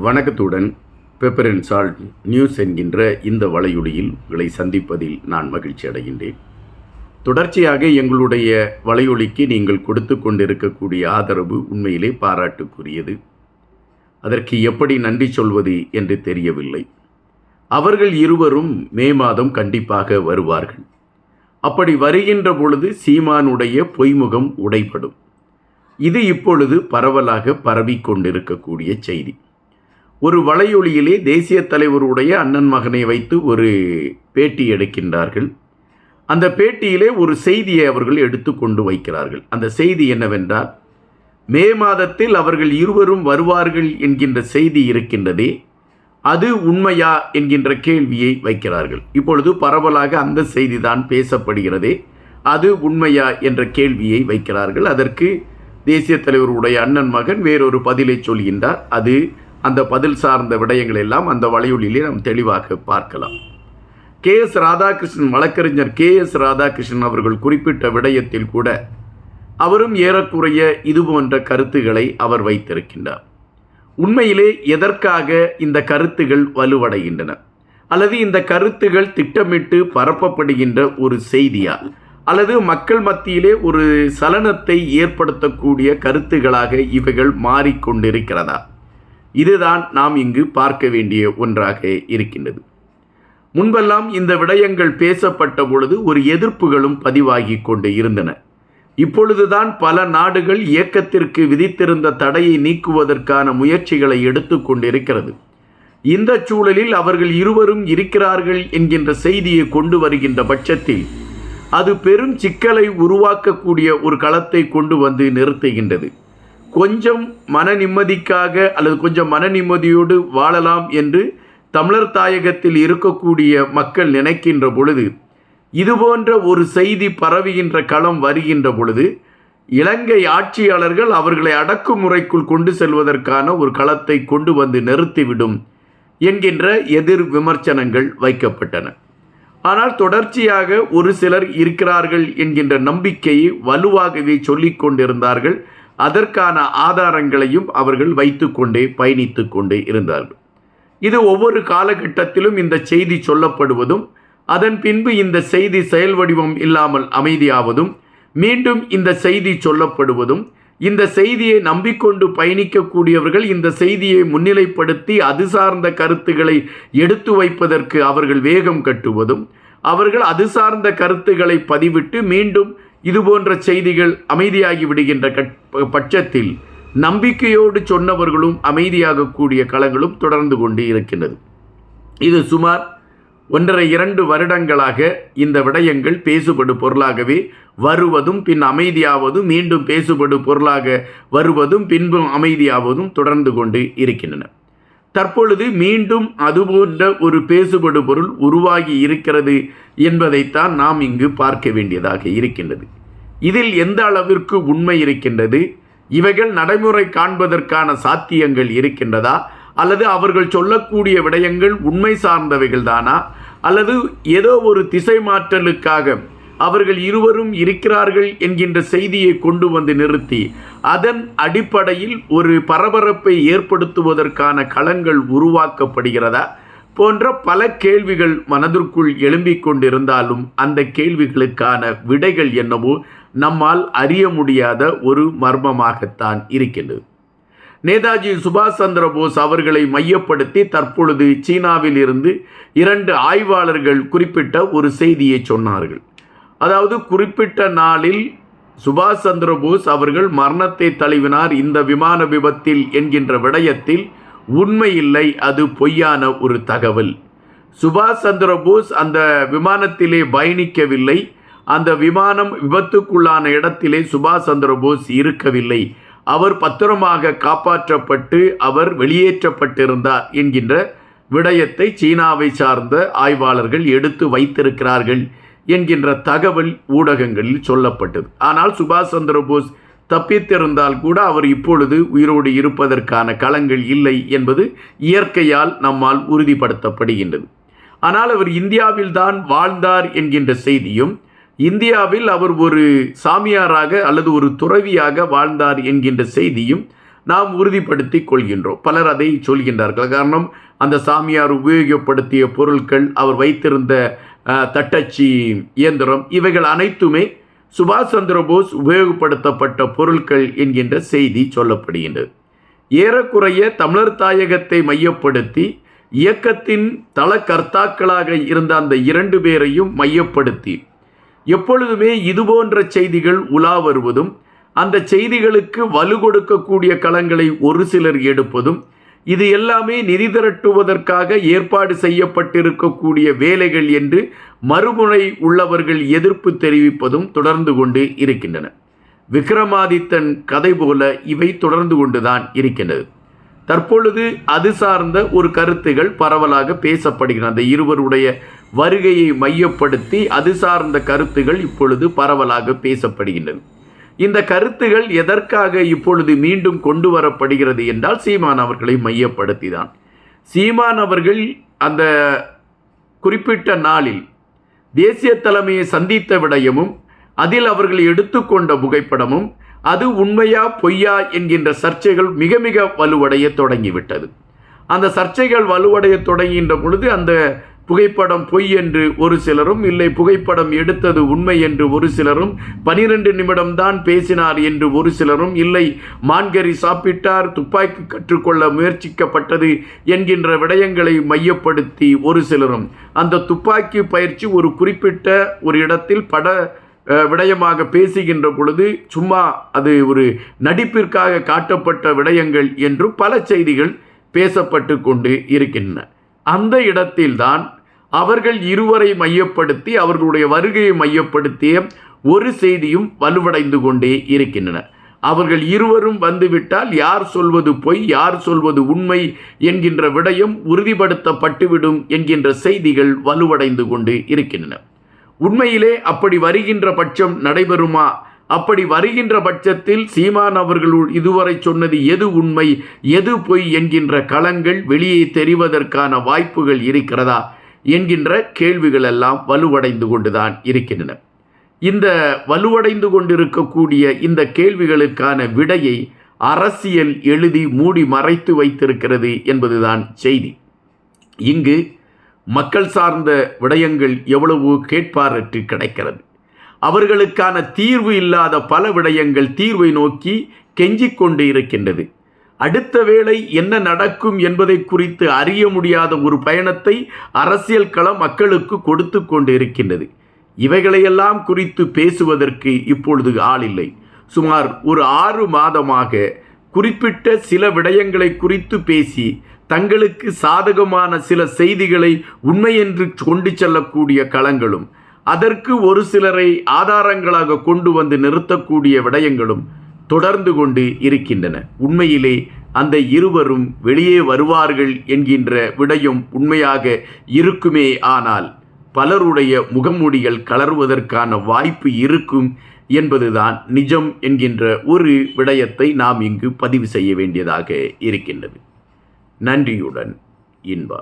வணக்கத்துடன் pepper and salt news என்கின்ற இந்த வலையொலியில் உங்களை சந்திப்பதில் நான் மகிழ்ச்சி அடைகின்றேன். தொடர்ச்சியாக எங்களுடைய வலையொலிக்கு நீங்கள் கொடுத்து கொண்டிருக்கக்கூடிய ஆதரவு உண்மையிலே பாராட்டுக்குரியது. அதற்கு எப்படி நன்றி சொல்வது என்று தெரியவில்லை. அவர்கள் இருவரும் மே மாதம் கண்டிப்பாக வருவார்கள். அப்படி வருகின்ற பொழுது சீமானுடைய பொய்முகம் உடைப்படும் இது இப்பொழுது பரவலாக பரவிக் கொண்டிருக்கக்கூடிய செய்தி. ஒரு வலையொலியிலே தேசிய தலைவருடைய அண்ணன் மகனை வைத்து ஒரு பேட்டி எடுக்கின்றார்கள். அந்த பேட்டியிலே ஒரு செய்தியை அவர்கள் எடுத்துக்கொண்டு வைக்கிறார்கள். அந்த செய்தி என்னவென்றால் மே மாதத்தில் அவர்கள் இருவரும் வருவார்கள் என்கின்ற செய்தி இருக்கின்றதே அது உண்மையா என்கின்ற கேள்வியை வைக்கிறார்கள். இப்பொழுது பரவலாக அந்த செய்திதான் பேசப்படுகிறதே அது உண்மையா என்ற கேள்வியை வைக்கிறார்கள். அதற்கு தேசிய தலைவருடைய அண்ணன் மகன் வேறொரு பதிலை சொல்கின்றார். அது அந்த பதில் சார்ந்த விடயங்கள் எல்லாம் அந்த வலையொலியிலே நாம் தெளிவாக பார்க்கலாம். கே எஸ் ராதாகிருஷ்ணன் வழக்கறிஞர் கே எஸ் ராதாகிருஷ்ணன் அவர்கள் குறிப்பிட்ட விடயத்தில் கூட அவரும் ஏறக்குறைய இது போன்ற கருத்துக்களை அவர் வைத்திருக்கின்றார். உண்மையிலே எதற்காக இந்த கருத்துகள் வலுவடைகின்றன? அல்லது இந்த கருத்துகள் திட்டமிட்டு பரப்பப்படுகின்ற ஒரு செய்தியா? அல்லது மக்கள் மத்தியிலே ஒரு சலனத்தை ஏற்படுத்தக்கூடிய கருத்துகளாக இவைகள் மாறிக்கொண்டிருக்கிறதா? இதுதான் நாம் இங்கு பார்க்க வேண்டிய ஒன்றாக இருக்கின்றது. முன்பெல்லாம் இந்த விடயங்கள் பேசப்பட்ட பொழுது ஒரு எதிர்ப்புகளும் பதிவாகி கொண்டு இருந்தன. இப்பொழுதுதான் பல நாடுகள் இயக்கத்திற்கு விதித்திருந்த தடையை நீக்குவதற்கான முயற்சிகளை எடுத்துக்கொண்டிருக்கிறது இந்த சூழலில் அவர்கள் இருவரும் இருக்கிறார்கள் என்கின்ற செய்தியை கொண்டு வருகின்ற பட்சத்தில் அது பெரும் சிக்கலை உருவாக்கக்கூடிய ஒரு களத்தை கொண்டு வந்து நிறுத்துகின்றது. கொஞ்சம் மன நிம்மதிக்காக அல்லது கொஞ்சம் மன நிம்மதியோடு வாழலாம் என்று தமிழர் தாயகத்தில் இருக்கக்கூடிய மக்கள் நினைக்கின்ற பொழுது இதுபோன்ற ஒரு செய்தி பரவுகின்ற களம் வருகின்ற பொழுது இலங்கை ஆட்சியாளர்கள் அவர்களை அடக்குமுறைக்குள் கொண்டு செல்வதற்கான ஒரு களத்தை கொண்டு வந்து நிறுத்திவிடும் என்கின்ற எதிர் விமர்சனங்கள் வைக்கப்பட்டன. ஆனால் தொடர்ச்சியாக ஒரு சிலர் இருக்கிறார்கள் என்கின்ற நம்பிக்கையை வலுவாகவே சொல்லிக் கொண்டிருந்தார்கள். அதற்கான ஆதாரங்களையும் அவர்கள் வைத்துக்கொண்டே பயணித்து கொண்டே இருந்தார்கள். இது ஒவ்வொரு காலகட்டத்திலும் இந்த செய்தி சொல்லப்படுவதும் அதன் பின்பு இந்த செய்தி செயல் வடிவம் இல்லாமல் அமைதியாவதும் மீண்டும் இந்த செய்தி சொல்லப்படுவதும் இந்த செய்தியை நம்பிக்கொண்டு பயணிக்கக்கூடியவர்கள் இந்த செய்தியை முன்னிலைப்படுத்தி அது சார்ந்த கருத்துக்களை எடுத்து வைப்பதற்கு அவர்கள் வேகம் கட்டுவதும் அவர்கள் அது சார்ந்த கருத்துக்களை பதிவிட்டு மீண்டும் இதுபோன்ற செய்திகள் அமைதியாகி விடுகின்ற பட்சத்தில் நம்பிக்கையோடு சொன்னவர்களும் அமைதியாகக்கூடிய களங்களும் தொடர்ந்து கொண்டு இருக்கின்றது. இது சுமார் ஒன்றரை இரண்டு வருடங்களாக இந்த விடயங்கள் பேசுபடு பொருளாகவே வருவதும் பின் அமைதியாவதும் மீண்டும் பேசுபடு பொருளாக வருவதும் பின்பும் அமைதியாவதும் தொடர்ந்து கொண்டு இருக்கின்றன. தற்பொழுது மீண்டும் அதுபோன்ற ஒரு பேசுபடு பொருள் உருவாகி இருக்கிறது என்பதைத்தான் நாம் இங்கு பார்க்க வேண்டியதாக இருக்கின்றது. இதில் எந்த அளவிற்கு உண்மை இருக்கின்றது? இவைகள் நடைமுறை காண்பதற்கான சாத்தியங்கள் இருக்கின்றதா? அல்லது அவர்கள் சொல்லக்கூடிய விடயங்கள் உண்மை சார்ந்தவைகள் தானா? அல்லது ஏதோ ஒரு திசை மாற்றலுக்காக அவர்கள் இருவரும் இருக்கிறார்கள் என்கின்ற செய்தியை கொண்டு வந்து நிறுத்தி அதன் அடிப்படையில் ஒரு பரபரப்பை ஏற்படுத்துவதற்கான களங்கள் உருவாக்கப்படுகிறதா போன்ற பல கேள்விகள் மனதிற்குள் எழும்பிக் கொண்டிருந்தாலும் அந்த கேள்விகளுக்கான விடைகள் என்னவோ நம்மால் அறிய முடியாத ஒரு மர்மமாகத்தான் இருக்கிறது நேதாஜி சுபாஷ் சந்திர போஸ் அவர்களை மையப்படுத்தி தற்பொழுது சீனாவில் இருந்து இரண்டு ஆய்வாளர்கள் குறிப்பிட்ட ஒரு செய்தியை சொன்னார்கள். அதாவது குறிப்பிட்ட நாளில் சுபாஷ் சந்திர போஸ் அவர்கள் மரணத்தை தழுவினார் இந்த விமான விபத்தில் என்கின்ற விடயத்தில் உண்மையில்லை அது பொய்யான ஒரு தகவல். சுபாஷ் சந்திர போஸ் அந்த விமானத்திலே பயணிக்கவில்லை. அந்த விமானம் விபத்துக்குள்ளான இடத்திலே சுபாஷ் சந்திர போஸ் இருக்கவில்லை. அவர் பத்திரமாக காப்பாற்றப்பட்டு அவர் வெளியேற்றப்பட்டிருந்தார் என்கின்ற விடயத்தை சீனாவை சார்ந்த ஆய்வாளர்கள் எடுத்து வைத்திருக்கிறார்கள். என்கின்ற தகவல் ஊடகங்களில் சொல்லப்பட்டது. ஆனால் சுபாஷ் சந்திர போஸ் தப்பித்திருந்தால் கூட அவர் இப்பொழுது உயிரோடு இருப்பதற்கான களங்கள் இல்லை என்பது இயற்கையால் நம்மால் உறுதிப்படுத்தப்படுகின்றது. ஆனால் அவர் இந்தியாவில் தான் வாழ்ந்தார் என்கின்ற செய்தியும் இந்தியாவில் அவர் ஒரு சாமியாராக அல்லது ஒரு துறவியாக வாழ்ந்தார் என்கின்ற செய்தியும் நாம் உறுதிப்படுத்தி கொள்கின்றோம். பலர் அதை சொல்கின்றார்கள். காரணம் அந்த சாமியார் உபயோகப்படுத்திய பொருட்கள் அவர் வைத்திருந்த தட்டச்சி இயந்திரம் இவைகள் அனைத்துமே சுபாஷ் சந்திரபோஸ் உபயோகப்படுத்தப்பட்ட பொருட்கள் என்கின்ற செய்தி சொல்லப்படுகின்றது. ஏறக்குறைய தமிழர் தாயகத்தை மையப்படுத்தி இயக்கத்தின் தளகர்த்தாக்களாக இருந்த அந்த இரண்டு பேரையும் மையப்படுத்தி எப்பொழுதுமே இதுபோன்ற செய்திகள் உலா வருவதும் அந்த செய்திகளுக்கு வலு கொடுக்கக்கூடிய களங்களை ஒரு சிலர் எடுப்பதும் இது எல்லாமே நிதி திரட்டுவதற்காக ஏற்பாடு செய்யப்பட்டிருக்கக்கூடிய வேலைகள் என்று மறுமுனை உள்ளவர்கள் எதிர்ப்பு தெரிவிப்பதும் தொடர்ந்து கொண்டு இருக்கின்றன. விக்ரமாதித்தன் கதை போல இவை தொடர்ந்து கொண்டுதான் இருக்கின்றது. தற்பொழுது அது சார்ந்த ஒரு கருத்துகள் பரவலாக பேசப்படுகிறது அந்த இருவருடைய வருகையை மையப்படுத்தி அது சார்ந்த கருத்துகள் இப்பொழுது பரவலாக பேசப்படுகின்றன இந்த கருத்துகள் எதற்காக இப்பொழுது மீண்டும் கொண்டு வரப்படுகிறது என்றால் சீமான் அவர்களை மையப்படுத்தி தான் சீமான் அவர்கள் அந்த குறிப்பிட்ட நாளில் தேசிய தலைமையை சந்தித்த விடயமும் அதில் அவர்கள் எடுத்துக்கொண்ட புகைப்படமும் அது உண்மையா பொய்யா என்கின்ற சர்ச்சைகள் மிக மிக வலுவடைய தொடங்கிவிட்டது. அந்த சர்ச்சைகள் வலுவடைய தொடங்குகின்ற பொழுது அந்த புகைப்படம் பொய் என்று ஒரு சிலரும் இல்லை புகைப்படம் எடுத்தது உண்மை என்று ஒரு சிலரும் பனிரெண்டு நிமிடம்தான் பேசினார் என்று ஒரு சிலரும் இல்லை. மான்கறி சாப்பிட்டார் துப்பாக்கி கற்றுக்கொள்ள முயற்சிக்கப்பட்டது என்கின்ற விடயங்களை மையப்படுத்தி ஒரு சிலரும். அந்த துப்பாக்கி பயிற்சி ஒரு குறிப்பிட்ட ஒரு இடத்தில் பட விடயமாக பேசுகின்ற பொழுது சும்மா அது ஒரு நடிப்பிற்காக காட்டப்பட்ட விடயங்கள் என்றும் பல செய்திகள் பேசப்பட்டு கொண்டு இருக்கின்றன. அந்த இடத்தில்தான் அவர்கள் இருவரை மையப்படுத்தி அவர்களுடைய வருகையை மையப்படுத்திய ஒரு செய்தியும் வலுவடைந்து கொண்டே இருக்கின்றன. அவர்கள் இருவரும் வந்துவிட்டால் யார் சொல்வது பொய் யார் சொல்வது உண்மை என்கின்ற விடயம் உறுதிப்படுத்தப்பட்டுவிடும் என்கின்ற செய்திகள் வலுவடைந்து கொண்டு இருக்கின்றன. உண்மையிலே அப்படி வருகின்ற பட்சம் நடைபெறுமா? அப்படி வருகின்ற பட்சத்தில் சீமான் அவர்கள் இதுவரை சொன்னது எது உண்மை எது பொய் என்கின்ற களங்கள் வெளியே தெரிவதற்கான வாய்ப்புகள் இருக்கிறதா? என்கின்ற கேள்விகள் எல்லாம் வலுவடைந்து கொண்டுதான் இருக்கின்றன. இந்த வலுவடைந்து கொண்டிருக்கக்கூடிய இந்த கேள்விகளுக்கான விடையை அரசியல் எழுதி மூடி மறைத்து வைத்திருக்கிறது என்பதுதான் செய்தி. இங்கு மக்கள் சார்ந்த விடயங்கள் எவ்வளவு கேட்பாரற்று கிடைக்கிறது. அவர்களுக்கான தீர்வு இல்லாத பல விடயங்கள் தீர்வை நோக்கி கெஞ்சிக் கொண்டு இருக்கின்றது. அடுத்த வேளை என்ன நடக்கும் என்பதை குறித்து அறிய முடியாத ஒரு பயணத்தை அரசியல் களம் மக்களுக்கு கொடுத்து கொண்டிருக்கின்றது. இவைகளையெல்லாம் குறித்து பேசுவதற்கு இப்பொழுது ஆள் இல்லை. சுமார் ஒரு ஆறு மாதமாக குறிப்பிட்ட சில விடயங்களை குறித்து பேசி தங்களுக்கு சாதகமான சில செய்திகளை உண்மை என்று கொண்டு செல்லக்கூடிய களங்களும் அதற்கு ஒரு சிலரை ஆதாரங்களாக கொண்டு வந்து நிறுத்தக்கூடிய விடயங்களும் தொடர்ந்து கொண்டு இருக்கின்றன. உண்மையிலே அந்த இருவரும் வெளியே வருவார்கள் என்கின்ற விடயம் உண்மையாக இருக்குமே ஆனால் பலருடைய முகமூடிகள் கலருவதற்கான வாய்ப்பு இருக்கும் என்பதுதான் நிஜம் என்கின்ற ஒரு விடயத்தை நாம் இங்கு பதிவு செய்ய வேண்டியதாக இருக்கின்றது. நன்றியுடன் இன்பா